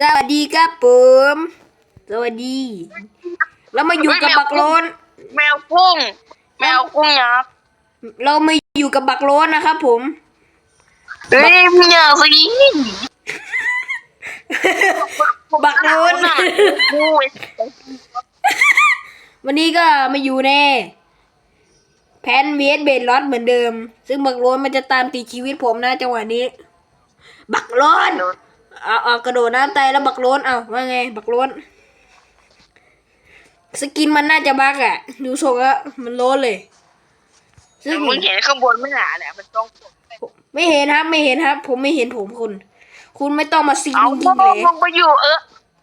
สวัสดีครับผมสวัสดีแล้วมาอยู่กับบักโลนแมวกุ้งแมวกุ้งยักษ์เรามาอยู่กับบักโลนนะครับผมเฮ้ยมึงอยากสิบักโลนน่ะกูวันนี้ก็มาอยู่ในแพนเวสเบดลอตเหมือนเดิม ซึ่งบักโลนมันจะตามติดชีวิตผมนะจังหวะนี้ บักโลน เอาเอากระโดดน้ำตายแล้วบักโลนเอาว่าไง บักโลนสกินมันน่าจะบักอะดูทรงแล้วมันโลนเลยซึ่งมึงเห็นข้างบนไม่หนาเนี่ยมันต้องไม่เห็นครับ ไม่เห็นครับ ผมไม่เห็นผมคุณ คุณไม่ต้องมาซีเอายิงพวเลยมึงไปอยู่เออ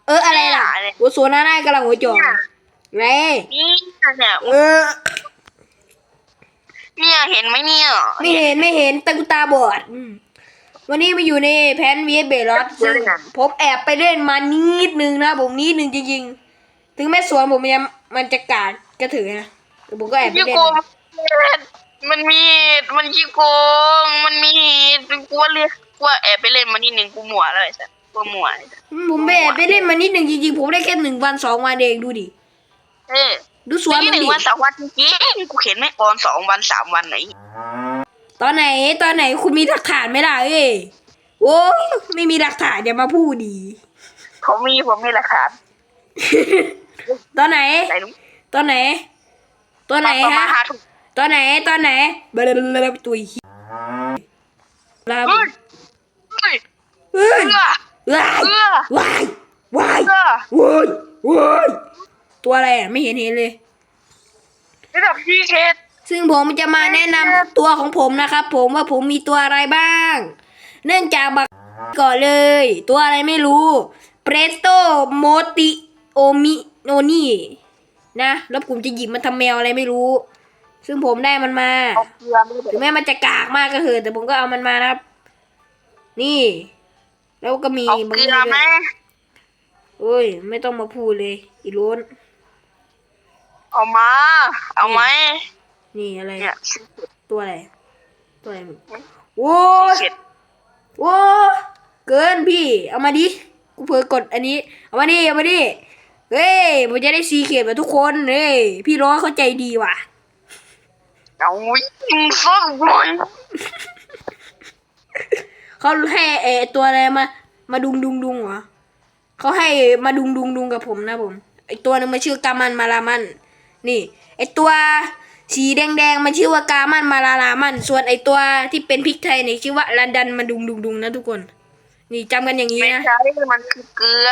เอออะไรล่ะเนี่ยหัวโซน่าได้กำลังหัวจ่องไรนี่เนี่ยเออเนี่ยเห็นไหมเนี่ย ไม่เห็นไม่เห็นตากูตาบอดอืม วันนี้มาอยู่ในแพนวีเบลอสซึ่งผมแอบไปเล่นมานิดนึงนะผมนิดนึงจริงๆ ถึงแม้สวนผมยังมันจะกาดก็ถือนะแต่ผมก็แอบไปยี่เล่นโกงมันมีมันยี่โกง มันมีกูว่าเรียกกูว่าแอบไปเล่นมานิดนึงกูหมัวแล้วไอ้สัสกูหมัวไอ้สัสอืมผมไปแอบไปเล่นมานิดนึงจริงๆผมได้แค่หนึ่งวันสองวันเองดูดิเออดูสวนนี่มันหนึ่งดิวันสองวันจริงๆกูเห็นไม่ออนสองวันสามวันไหน ตอนไหนตอนไหนคุณมีหลักฐานไหมล่ะเอ้ยโอ้ไม่มีหลักฐานอย่ามาพูดดีผมมีผมมีหลักฐานตอนไหน ไหนลุงตอนไหน ตอนไหนประมาณฮะห้าทุ่มตอนไหนตอนไหนเบลอตุยลาบเฮ้ยเฮ้ยเฮ้ยเอื้อว้าย เอื้อว้ายว้ายเอื้อว้ายว้ายตัวอะไรอะไม่เห็นเห็นเลย ระดับพี่เคส ซึ่งผมจะมาแนะนำตัวของผมนะครับ ผมว่าผมมีตัวอะไรบ้าง เนื่องจากบักก่อนเลย ตัวอะไรไม่รู้เปรโตโมติโอมิโนนี่นะแล้วผมจะหยิบมันทำแมวอะไรไม่รู้ ซึ่งผมได้มันมา เอาเกลือไม่ได้ถึงแม้มันจะกากมากก็เถอะแต่ผมก็เอามันมานะครับ นี่ แล้วก็มีเอาบางเกลืทีอด้ไหมวยโอ้ย ไม่ต้องมาพูดเลย อีโล้นเอามา เอาไหม นี่อะไรเนี่ยตัวอะไร ตัวอะไรมึงโว้ยเข็ดโว้ยเกินพี่ เอามาดิ กูเผลอกดอันนี้ เอามาดิ เอามาดิ เฮ้ยผมจะได้ซีเขียดแบบทุกคน เฮ้ย พี่ร้อยเข้าใจดีว่ะเอายิงสักหน่อยเขาให้เออตัวอะไรมา มาดุงดุงดุงเหรอเขาให้มาดุงดุงดุงกับผมนะผม ไอตัวหนึงมันชื่อกามันมารามัน นี่ ไอตัว สีแดงๆ มันชื่อว่ากามันมารารามัน ส่วนไอตัวที่เป็นพริกไทยเนี่ยชื่อว่าลันดันมาดุงดุงดุงนะทุกคน นี่จำกันอย่างนี้ไม่นะ ใช่มันคือเกลือ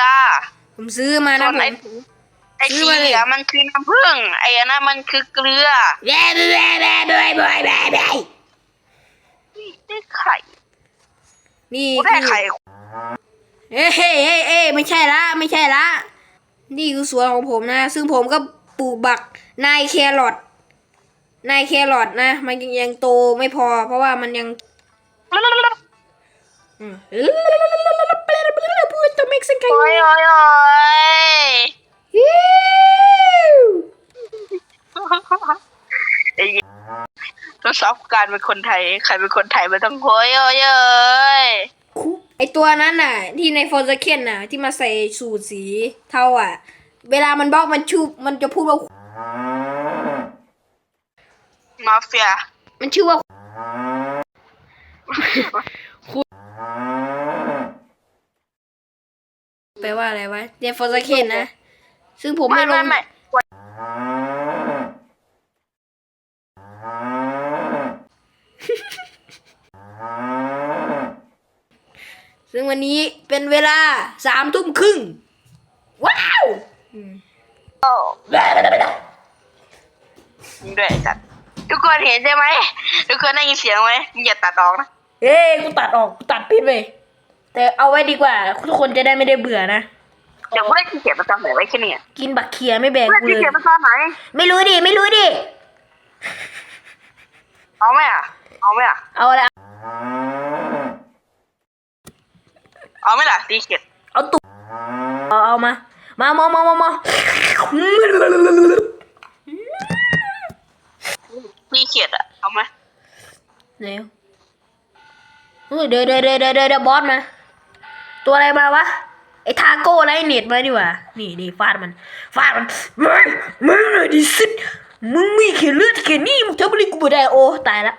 ผมซื้อมาส่นะวนผไอ้ม ไอ้สีเหลืองมันคือน้ำผึ้งไอ้อันนั้นมันคือเกลือแย่แย่แย่แย่แย่แย่แย่ได้ไข่นี่กูได้ไข่ เอ้ยเฮ้ยเฮ้ยเอ้ยไม่ใช่ละไม่ใช่ละ นี่คือสวนของผมนะ ซึ่งผมก็ปลูกบักนายแครอท นายแครอทนะ มันยังยังโตไม่พอ เพราะว่ามันยังอืมพูดตัวเม็กซิกันโอ้ยโอ้ยโอ้ยทดสอบการเป็นคนไทย ใครเป็นคนไทยมันต้องโอยโอ้ยโอ้ยไอตัวนั้นน่ะ ที่ในโฟร์เคนน่ะ ที่มาใส่สูตรสีเทาอะ เวลามันบล็อกมันชูมันจะพูดว่า มาเฟียมันชื่อว่า แปลว่าอะไรวะเรียนโฟร์เคนนะ ซึ่งผมไม่ไม่ลไม่ง ไม่ซึ่งวันนี้เป็นเวลาสามทุ่มครึ่ง ว้าว โอ้ยิงด้วยไอ้สัตว์ ทุกคนเห็นใช่ไหมทุกคนได้ยินเสียงไหมอย่าตัดออกนะเฮ้ยกูตัดออกกูตัดพิษไปแต่เอาไว้ดีกว่าทุกคนจะได้ไม่ได้เบื่อนะเดี๋ยวกูได้ที่เขียนมาตอนไหนไว้แค่เนี้กินบักเขียไม่แบ่งกูได้กูที่เลยเขียนมาตอนไหนไม่รู้ดิไม่รู้ดิเอาไหมอะเอาไหมอะเอาละเอาไหมล่ะตีเขียนเอาตุกเอาเอามามามามามามา ตีเขียนอะ เอาไหม เร็วเฮ้ยเดี๋ยวเดี๋ยวเดี๋ยวเดี๋ยวเดี๋ยวบอสมา ตัวอะไรมาวะ ไอ้ทาโก้ไรเน็ตมาดีกว่า นี่นี่ฟาดมัน ฟาดมันมึงมึงเลยดิสิมึงมีเขียนเลือดเขียนนี่มึงทำอะไรกูไม่ได้โอ้ตายละ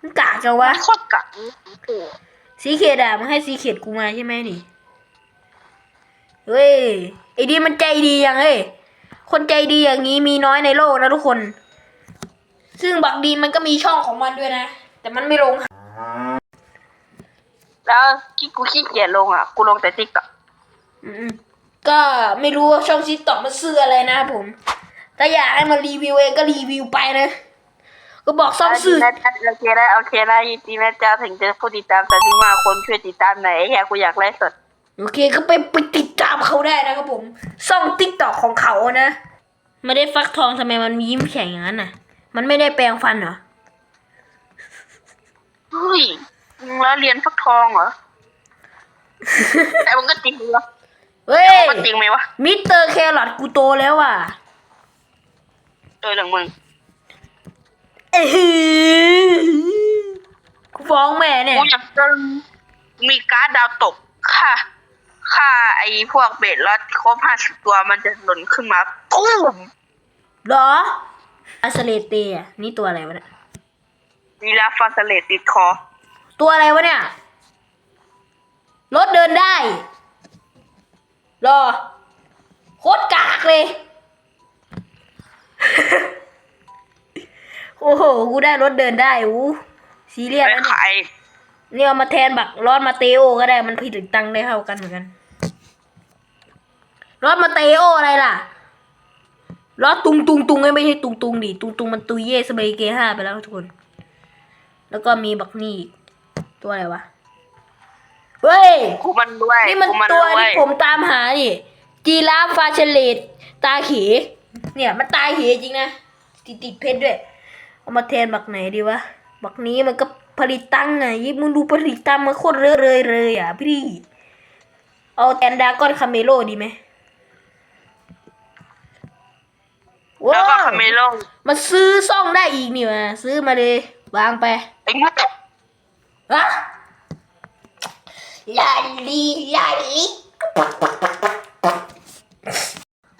มึงกากจังวะโคตรกังโอ้สีเขียดอะมึงให้สีเขียดกูมาใช่ไหมนี่ เฮ้ยไอ้ดีมันใจดียังเฮ้ยคนใจดีอย่างนี้มีน้อยในโลกนะทุกคน ซึ่งบักดีนมันก็มีช่องของมันด้วยนะ แต่มันไม่ลง แล้วที่กูขี้เกียจลงอะ กูลงแต่ติ๊กต็อกอืมก็ไม่รู้ว่าช่องซิตต็อกมันซื้ออะไรนะครับผม ถ้าอยากให้มันรีวิวเองก็รีวิวไปนะ ก็บอกซ่อมซื้อนะจ๊ะโอเคได้โอเคได้ยินดีนะจ๊ะถึงจะผู้ติดตามแต่ที่มาคนช่วยติดตามหน่อยไอ้แค่กูอยากไลฟ์สด โอเคก็ไปไปติดตามเขาได้นะครับผมซ่องติ๊กต็อกของเขานะ ไม่ได้ฟักทองทำไมมันมียิ้มแฉ่งอย่างนั้นน่ะ มันไม่ได้แปลงฟันเหรอ เฮ้ยมึงแล้วเรียนฟักทองเหรอ แต่มันก็จริงเหรอเฮ้ย มันจริงไหมวะ มิสเตอร์แครอทกูโตแล้วว่ะเออหลังมึงเอ้ยกูฟ้องแม่เนี่ย กูอยากจะมีการ์ดดาวตกค่าค่าไอ้พวกเบ็ดแล้วครบห้าสิบตัวมันจะหล่นขึ้นมาตุ้มเหรอ อาสเลเตอะนี่ตัวอะไรวะเนี่ยมีลาฟาสเลตติดคอ ตัวอะไรวะเนี่ย รถเดินได้ รอ โคตรกากเลย โอ้โห กูได้รถเดินได้อู้ซีเรียสไปแล้วเนี่ยขายเนี่ยเอามาแทนบักรอดมาเตโอก็ได้มันผลิตตังค์ได้เท่ากันเหมือนกัน รอดมาเตโออะไรล่ะ รอดตุงตุงตุงไม่ใช่ตุงตุงดิตุงตุงมันตุยเย่สเบย์เกห้าไปแล้วทุกคน แล้วก็มีบักนี่อีกตัวอะไรวะ เฮ้ยกูมันด้วยนี่มันกูมันตัวด้วที่ยผมตามหานี่จีราฟฟาเชเลตตาเขเนี่ย มันตาเขจริงนะติดติดเพชรด้วย เอามาแทนบักไหนดีวะ บักนี้มันก็ผลิตตังค์ไงมึงดูผลิตตังค์มันโคตรเรื่อยเลยเลยอะพี่ เอาแทนดากอนคาเมโลดีไหม แล้วก็ว้าวคาเมโลมาซื้อซ่องได้อีกนี่มาซื้อมาเลยวางไปไอ้เงี้ยฮะลาลีลาลี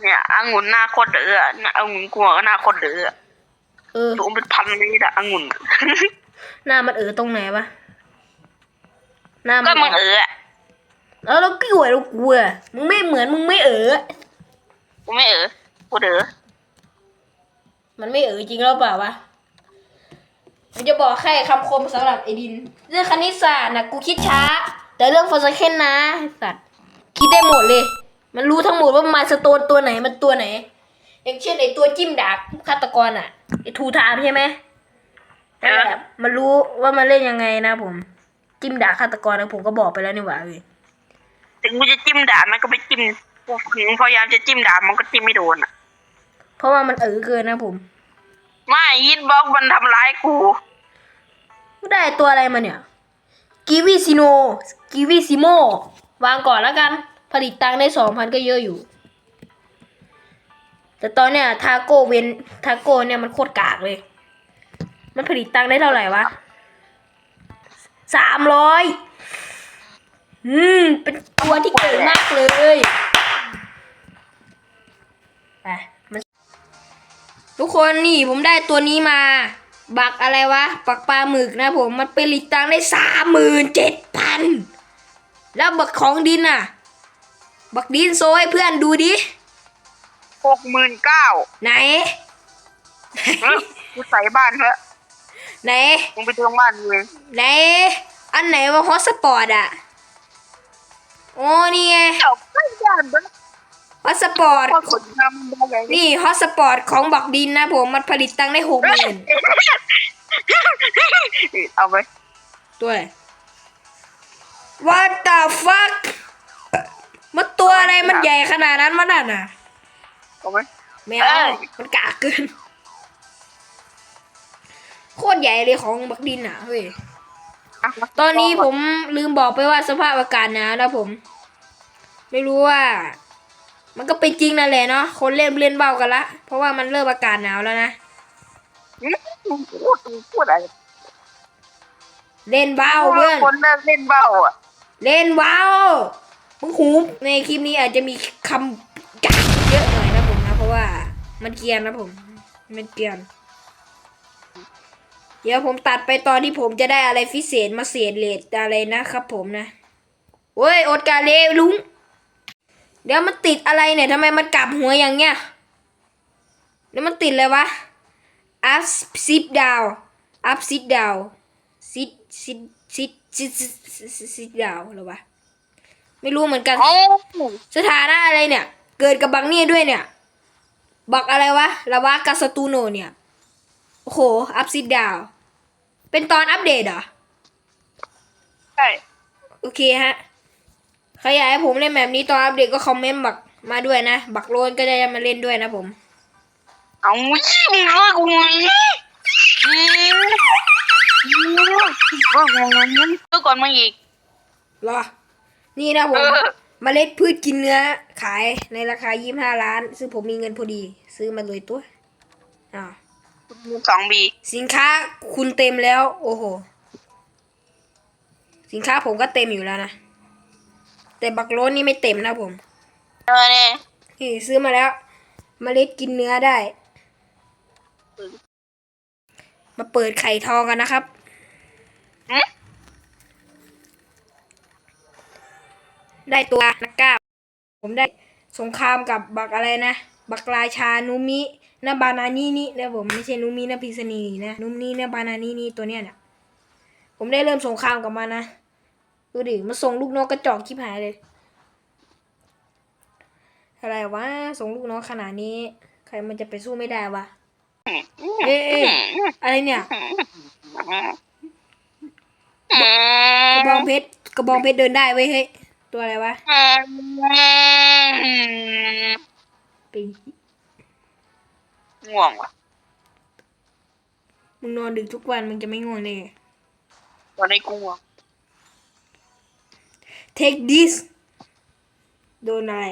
เนี่ยองุ่นหน้าโคตรเดือดนะองุ่นกลัวก็หน้าโคตรเดือดเออดูเป็นพันเลยอะองุ่นหน้ามันเออตรงไหนวะหน้ามัก็นมึงเอออะแล้วเรากลัวเรากลัวมึงไม่เหมือนมึงไม่เออกูไม่เออกูเดือ มันไม่เออจริงหรือเปล่าวะผมจะบอกแค่คำคมสำหรับไอ้ดิน เรื่องคณิตศาสตร์นะกูคิดช้า แต่เรื่องฟอสเคนนะไอ้สัตว์คิดได้หมดเลย มันรู้ทั้งหมดว่ามาสโตนตัวไหนมันตัวไหน อย่างเช่นไอ้ตัวจิ้มดาบฆาตกรอะไอ้ทูทามใช่ไหมนั่นแหละมันรู้ว่ามันเล่นยังไงนะผม จิ้มดาบฆาตกรนะผมก็บอกไปแล้วนี่หว่าเว้ยถึงกูจะจิ้มดาบมันก็ไปจิ้มกูถึงพยายามจะจิ้มดาบมันก็จิ้มไม่โดนอะเพราะว่ามันเออเกินนะผม ไม่ฮิตบ็อกมันทำร้ายกูได้ตัวอะไรมาเนี่ยกิวิซิโนกิวิซิโม วางก่อนแล้วกัน ผลิตตังค์ได้สองพันก็เยอะอยู่ แต่ตอนเนี้ยทาโก้เวนทาโก้เนี่ยมันโคตรกากเลย มันผลิตตังค์ได้เท่าไหร่วะสามร้อยอืม เป็นตัวที่เก่งมากเลย ไป ทุกคนนี่ผมได้ตัวนี้มา บักอะไรวะบักปลาหมึกนะผมมันเป็นลิตตังค์ได้สามหมื่นเจ็ดพันแล้วบักของดินอะ บักดินโซให้เพื่อนดูดิหกหมื่นเก้าไหนกูใส่บ้านเถอะไหนมึงไปดูบ้านมึงไหนอันไหนว่าฮอตสปอร์ตอะโอ้นี่ไงเจ้าไม่ยานเด้อ ฮอตสปอร์ตพ่อคนทำได้ไงนี่ฮอตสปอร์ตของบักดินนะผมมันผลิตตังค์ได้หกหมื่นเอาไปตัวอะไร What the fuck มันตัวอะไรมันใหญ่ขนาดนั้นมันน่ะน่ะเอาไปไม่เอาเอ้ย มันกากเกิน โคตรใหญ่เลยของบักดินอะเฮ้ยตอนนี้ผมลืมบอกไปว่าสภาพอากาศหนาวแล้วผม ไม่รู้ว่า มันก็เป็นจริงนั่นแหละเนาะคนเล่นเล่นเบากันละ เพราะว่ามันเริ่มอากาศหนาวแล้วนะมึงพูดมึงพูดอะไรเล่นเบาเพื่อนคนเลิกเล่นเบ้าอะเล่นเบามึงหูในคลิปนี้อาจจะมีคำกัดเยอะหน่อยนะผมนะ เพราะว่ามันเกรียนนะผม มันเกรียนเดี๋ยวผมตัดไปตอนที่ผมจะได้อะไรพิเศษมาเศษเลดอะไรนะครับผมนะโอ้ยอดกาเลลุง เดี๋ยวมันติดอะไรเนี่ยทำไมมันกลับหัวอย่างเงี้ยเดี๋ยวมันติดเลยวะ up sit down up sit down sit sit sit sit sit sit down หรอวะไม่รู้เหมือนกันเอ้าสถานะอะไรเนี่ย เกิดกับบักเนี่ยด้วยเนี่ย บักอะไรวะลาวากาสตูโนเนี่ย โอ้โห อัพซิดดาว เป็นตอนอัปเดตเหรอ ใช่ โอเคฮะ ใครอยากให้ผมเล่นแบบนี้ตอนอัปเดตก็คอมเมนต์บักมาด้วยนะ บักโรนก็จะมาเล่นด้วยนะผม เอาชิมเลยกูนี่อืมอืมว่าไงงั้นก็ก่อนมาอีกรอ นี่นะผมเออเมล็ดพืชกินเนื้อ ขายในราคา25ล้าน ซึ่งผมมีเงินพอดี ซื้อมาเลยตัวอ่าสองบีสินค้าคุณเต็มแล้ว โอ้โห สินค้าผมก็เต็มอยู่แล้วนะ แต่บักโรนนี่ไม่เต็มนะผมเออเนี่ยนี่ซื้อมาแล้วเมล็ดกินเนื้อได้ มาเปิดไข่ทองกันนะครับหึได้ตัวนักก้าวผมได้สงครามกับบักอะไรนะ บักราชานุมินาบานานี่นี่นะผมไม่ใช่นุมินาพิษณีนะนุมินาบานานี่นี่ตัวเนี้ยเนี่ยผมได้เริ่มสงครามกับมันนะ ดูดิมาส่งลูกนกกระจอกชิบหายเลย อะไรวะส่งลูกน้องขนาดนี้ ใครมันจะไปสู้ไม่ได้วะเอ๊ะเอ๊ะอะไรเนี่ยกระบองเพชรกระบองเพชรเดินได้เว้ยเฮ้ยตัวอะไรวะเป็นง่วงว่ะมึงนอนดึกทุกวันมึงจะไม่ง่วงเลยวันนี้กูง่วง take this โดนอะไร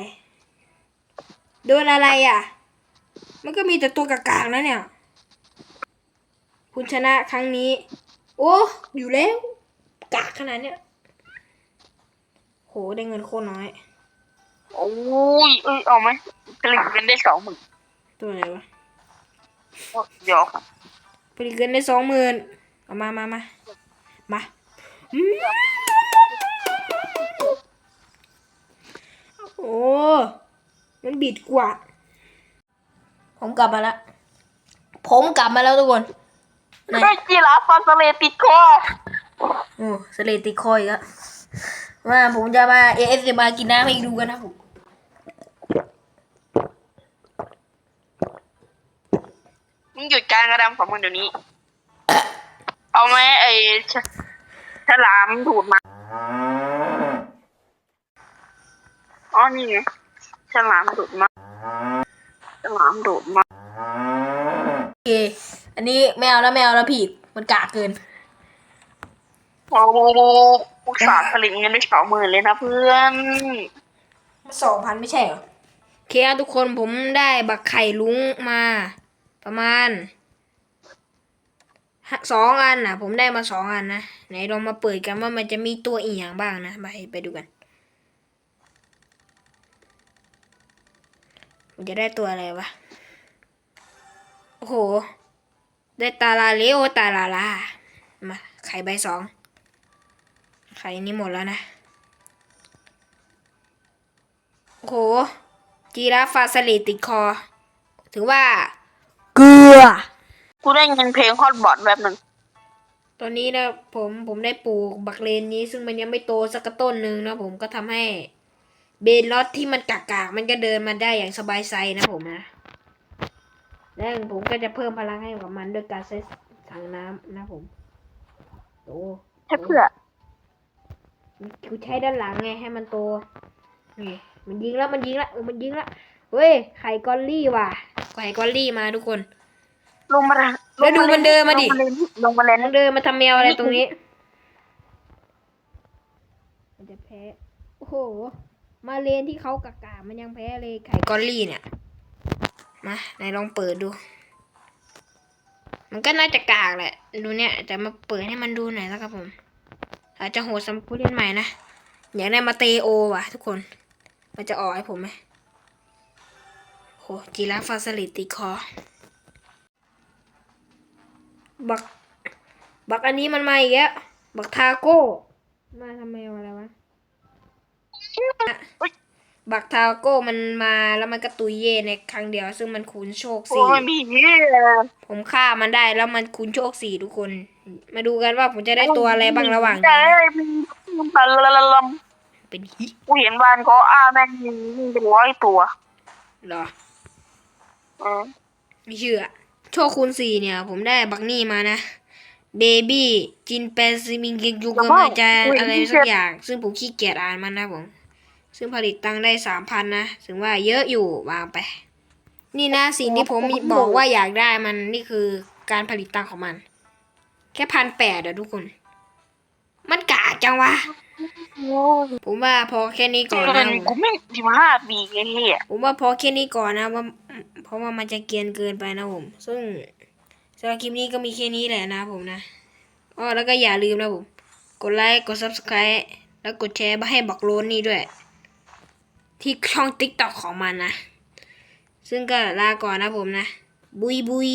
โดนอะไรอะ มันก็มีแต่ตัวกากๆนะเนี่ย คุณชนะครั้งนี้ โอ้ อยู่แล้ว กากขนาดเนี้ย โห ได้เงินโคตรน้อย โอ้ยเอ้ยเอาไหมผลิตเป็นได้สองหมื่นตัวอะไรวะเดี๋ยวผลิตเงินได้สองหมื่นเอามามามามา โอ้มันบิดกว่า ผมกลับมาแล้ว ผมกลับมาแล้วทุกคนไหนได้กีฬาฟาสเลติดคอโอ้สเลติคอยก็มาผมจะมาเอเอสมากินน้ำให้ดูกันนะผมมึงหยุดการกระทำของมึงเดี๋ยวนี้ เอาไหมไอ้ฉฉลามดูดมา อ๋อนี่ไงฉลามดูดมาฉลามดูดมาโอเค อันนี้ไม่เอาแล้วไม่เอาแล้วพี่มันกากเกินโอ้อุตส่าห์ผลิตเงินได้สองหมื่นเลยนะเพื่อนสองพันไม่ใช่เหรอโอเคครับทุกคนผมได้บักไข่ลุงมา ประมาณห้าสองอันนะผมได้มาสองอันนะไหนลองมาเปิดกันว่ามันจะมีตัวอีกอย่างบ้างนะไปไปดูกัน ผมจะได้ตัวอะไรวะ โอ้โห ได้ตาลาเลโอตาลาลา มา ไข่ใบสอง ไข่นี้หมดแล้วนะ โอ้โห จีราฟฟาสลิดติดคอ ถือว่า เกลือ กูได้เงินเพลงฮอตบอทแบบหนึ่งตอนนี้นะผมผมได้ปลูกบักเลนนี้ซึ่งมันยังไม่โตสักกระต้นหนึ่งนะผมก็ทำให้ เบนลอตที่มันกากๆ มันก็เดินมาได้อย่างสบายใจนะผมนะ แล้วผมก็จะเพิ่มพลังให้กับมันด้วยการใช้ถังน้ำนะผมโตใช่เพื่อกูใช้ด้านหลังไงให้มันโตนี่มันยิงแล้วมันยิงแล้วเออมันยิงแล้วเฮ้ยไข่กอลลี่ว่ะไข่กอลลี่มาทุกคน ลงมาแล้วดูมันเดินมาดิลงมาเลยน้องเดินมาทำแมวอะไรตรงนี้มันจะแพ้โอ้โห มาเลนที่เขากากามันยังแพ้เลยไข่กอลลี่เนี่ย มาไหนลองเปิดดู มันก็น่าจะกากแหละ ดูเนี่ยแต่มาเปิดให้มันดูหน่อยแล้วครับผม อาจจะโหดสำหรับผู้เล่นใหม่นะ อยากได้มาเตโอว่ะ ทุกคน มันจะออกให้ผมไหมโหจีราฟาสลิติคอ บัก บักอันนี้มันมาอีกแล้ว บักทาโก้ มาทำไมเอาอะไรวะ บักทาโก้มันมาแล้วมันก็ตุยเย่ในครั้งเดียว ซึ่งมันคูณโชคโอ้สี่ไม่มีเหี้ยผมฆ่ามันได้แล้วมันคูณโชคสี่ทุกคน มาดูกันว่าผมจะได้ตัวอะไรบ้างระหว่างใช่นี้นะมีปันละละลเป็นฮิำกูเห็นบ้านก็อ้าแม่งมีเป็นร้อยตัวเหรอเออไม่เชื่อ โชคคูณสี่เนี่ย ผมได้บักนี่มานะเบบี้จินเปซิมิงเกยูเกอร์มาจาอะไรสักอย่าง ซึ่งผมขี้เกียจอ่านมันนะผม ซึ่งผลิตตังค์ได้สามพันนะถึงว่าเยอะอยู่วางไป นี่นะสิ่งที่ผมบอกว่าอยากได้มันนี่คือการผลิตตังค์ของมัน แค่พันแปดอะทุกคน มันกากจังวะผมว่าพอแค่นี้ก่อนเงินะนผมกูไม่สิบห้าปีไอ้เหี้ยผมว่าพอแค่นี้ก่อนนะว่าเพราะว่ามันจะเกรียนเกินไปนะผม ซึ่งสำหรับคลิปนี้ก็มีแค่นี้แหละนะผมนะอ๋อแล้วก็อย่าลืมนะผม กดไลค์ กด subscribe แล้วกดแชร์ให้บักโลนนี่ด้วย ที่ช่องติ๊กต็อกของมันนะ ซึ่งก็ลาก่อนนะผมนะ บุยบุย